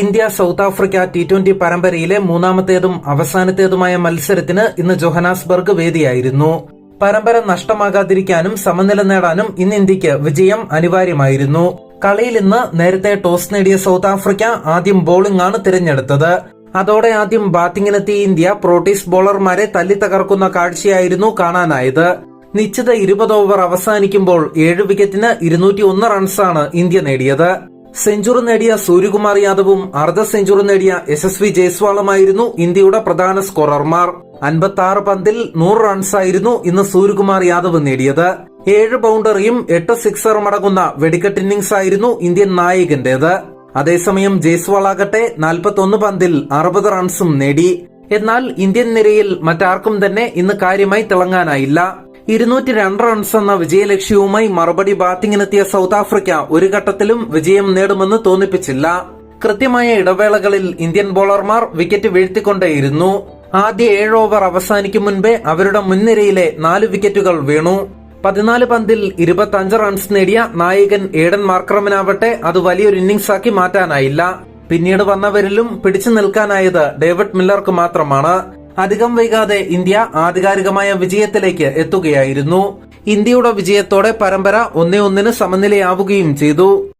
India South Africa T twenty പരമ്പരയിലെ മൂന്നാമത്തേതും അവസാനത്തേതുമായ മത്സരത്തിന് ഇന്ന് ജോഹനാസ്ബർഗ് വേദിയായിരുന്നു. പരമ്പര നഷ്ടമാകാതിരിക്കാനും സമനില നേടാനും ഇന്ന് ഇന്ത്യയ്ക്ക് വിജയം അനിവാര്യമായിരുന്നു. കളിയിൽ ഇന്ന് നേരത്തെ ടോസ് നേടിയ സൗത്ത് ആഫ്രിക്ക ആദ്യം ബോളിംഗ് ആണ് തിരഞ്ഞെടുത്തത്. അതോടെ ആദ്യം ബാറ്റിംഗിനെത്തിയ ഇന്ത്യ പ്രോട്ടീസ് ബോളർമാരെ തല്ലി തകർക്കുന്ന കാഴ്ചയായിരുന്നു കാണാനായത്. നിശ്ചിത ഇരുപത് ഓവർ അവസാനിക്കുമ്പോൾ ഏഴ് വിക്കറ്റിന് ഇരുന്നൂറ്റി ഒന്ന് റൺസാണ് ഇന്ത്യ നേടിയത്. സെഞ്ചുറി നേടിയ സൂര്യകുമാർ യാദവും അർദ്ധ സെഞ്ചുറി നേടിയ യശസ്വി ജയ്സ്വാളുമായിരുന്നു ഇന്ത്യയുടെ പ്രധാന സ്കോറർമാർ. അൻപത്തി ആറ് പന്തിൽ നൂറ് റൺസായിരുന്നു ഇന്ന് സൂര്യകുമാർ യാദവ് നേടിയത്. ഏഴ് ബൗണ്ടറിയും എട്ട് സിക്സറും അടങ്ങുന്ന വെടിക്കെട്ട് ഇന്നിംഗ്സ് ആയിരുന്നു ഇന്ത്യൻ നായകന്റേത്. അതേസമയം ജയ്സ്വാൾ ആകട്ടെ നാൽപ്പത്തൊന്ന് പന്തിൽ അറുപത് റൺസും നേടി. എന്നാൽ ഇന്ത്യൻ നിരയിൽ മറ്റാർക്കും തന്നെ ഇന്ന് കാര്യമായി തിളങ്ങാനായില്ല. ഇരുന്നൂറ്റി രണ്ട് റൺസ് എന്ന വിജയലക്ഷ്യവുമായി മറുപടി ബാറ്റിംഗിനെത്തിയ സൗത്ത് ആഫ്രിക്ക ഒരു ഘട്ടത്തിലും വിജയം നേടുമെന്ന് തോന്നിപ്പിച്ചില്ല. കൃത്യമായ ഇടവേളകളിൽ ഇന്ത്യൻ ബോളർമാർ വിക്കറ്റ് വീഴ്ത്തിക്കൊണ്ടേയിരുന്നു. ആദ്യ ഏഴ് ഓവർ അവസാനിക്കും മുൻപേ അവരുടെ മുൻനിരയിലെ നാല് വിക്കറ്റുകൾ വീണു. പതിനാല് പന്തിൽ ഇരുപത്തി റൺസ് നേടിയ നായകൻ ഏഡൻ മാർക്രമനാവട്ടെ അത് വലിയൊരു ഇന്നിംഗ്സ് ആക്കി മാറ്റാനായില്ല. പിന്നീട് വന്നവരിലും പിടിച്ചു നിൽക്കാനായത് ഡേവിഡ് മില്ലർക്ക് മാത്രമാണ്. അധികം വൈകാതെ ഇന്ത്യ ആധികാരികമായ വിജയത്തിലേക്ക് എത്തുകയായിരുന്നു. ഇന്ത്യയുടെ വിജയത്തോടെ പരമ്പര ഒന്നേ ഒന്നിന് സമനിലയാവുകയും ചെയ്തു.